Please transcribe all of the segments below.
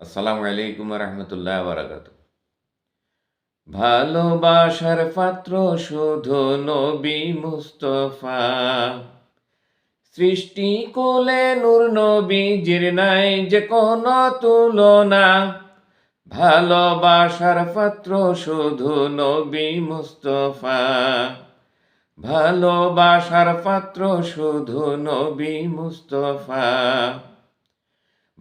আসসালামু আলাইকুম রহমতুল্লাহ বারাকাত ভালোবাসার পাত্র শুধু নবী মুস্তফা। সৃষ্টি কোলে নূর নবীজির নাই যে কোন তুলনা। ভালোবাসার পাত্র শুধু নবী মুস্তফা। ভালোবাসার পাত্র শুধু নবী মুস্তফা।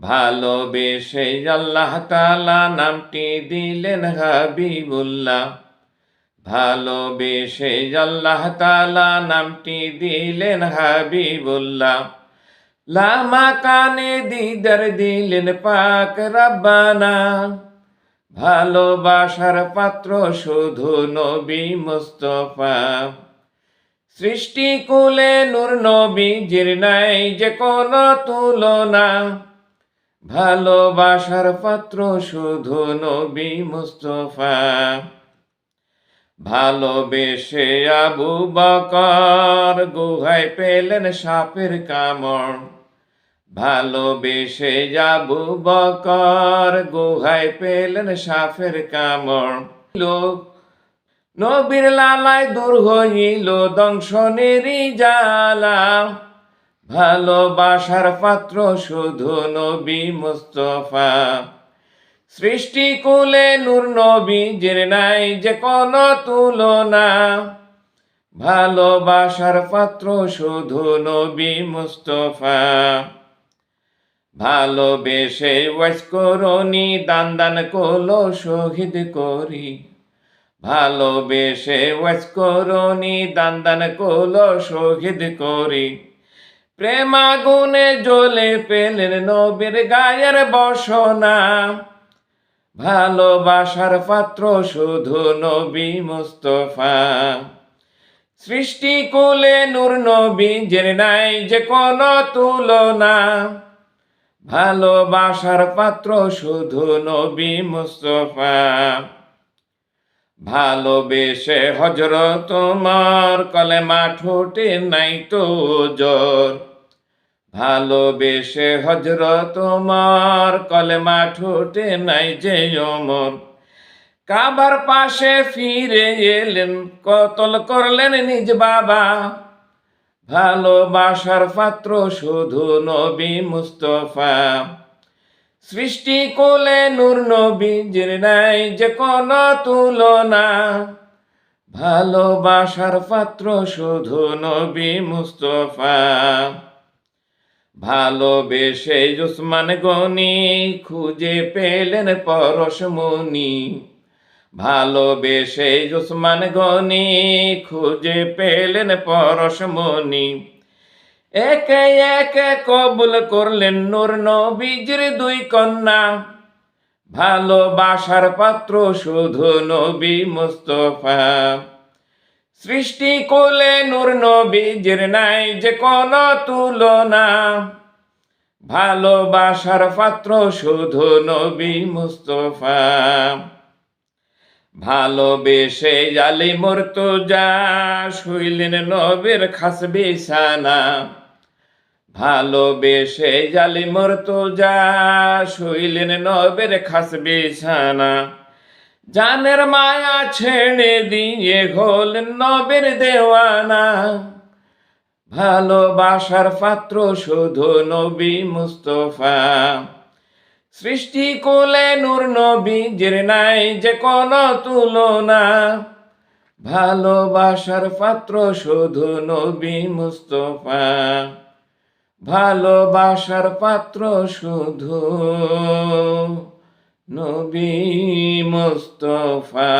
ভালোবেসে আল্লাহ তালা নামটি দিলেন হাবিবুল্লাহ। ভালোবেসে আল্লাহ তালা নামটি দিলেন হাবিবুল্লাহ। লামা কানে দিদার দিলেন পাক রাব্বানা। ভালোবাসার পাত্র শুধু নবী মুস্তফা। সৃষ্টি কুলে নূর নবীজির নাই যে কোন তুলনা। ভালোবাসার পাত্র শুধু নবী মুস্তফা। ভালোবেসে আবু বকর গুহায় পেলেন সাপের কামড়। ভালোবেসে আবু বকর গুহায় পেলেন সাপের কামড়। লোক নবীর লালায় দূর হইল দংশনেরই জ্বালা। ভালোবাসার পাত্র শুধু নবী মুস্তফা। সৃষ্টি কুলে নূর নবী যে নাই যে কোন তুলনা। ভালোবাসার পাত্র শুধু নবী মুস্তফা। ভালোবেসে ওয়াজ করনি, দান দান করল, শহীদ করি। ভালোবেসে ওয়াজ করনি, দান দান করল, শহীদ করি। প্রেমাগুনে জ্বলে পেলেন নবীর গায়ের বসনা। ভালোবাসার পাত্র শুধু নবী মুস্তফা। সৃষ্টি কুলে নূর নবী যে নাই যে কোন তুলনা। ভালোবাসার পাত্র শুধু নবী মুস্তফা। ভালোবেসে হজরত তোমার কলেমা ঠোঁটে নাই তো জোর ভালোবেসে হজরত তোমার কলেমা ঠোঁটে নাই যে অমর। কাবার পাশে ফিরে এলেন, কতল করলেন নিজ বাবা। ভালোবাসার পাত্র শুধু নবী মুস্তফা। সৃষ্টি কোলে নূর নবীজির নাই যে কোন তুলনা। ভালোবাসার পাত্র শুধু নবী মুস্তফা। ভালোবেসে উসমান গনি খুঁজে পেলেন পরশমণি ভালোবেসে জুসমান গনি খুঁজে পেলেন পরশমণি একে একে কবুল করলেন নূর নবীজির দুই কন্যা। ভালোবাসার পাত্র শুধু নবী মুস্তফা। সৃষ্টি কোলে নূর নবীজির নাই যে কোন তুলনা। ভালোবাসার পাত্র শুধু নবী মুস্তফা। ভালোবেসে জালি মরতো যা শুইলেন নবীর খাস বিছানা। ভালোবেসে জালি মরতো যা শুইলেন নবীর খাস বিছানা। জানের মায়া ছেড়ে দিয়ে হলেন নবীর দেওয়ানা। ভালোবাসার পাত্র শুধু নবী মুস্তফা। সৃষ্টি কোলে নূর নবী যে নাই যে কোন তুলনা। ভালোবাসার পাত্র শুধু নবী মুস্তফা। ভালোবাসার পাত্র শুধু নবী মুস্তফা।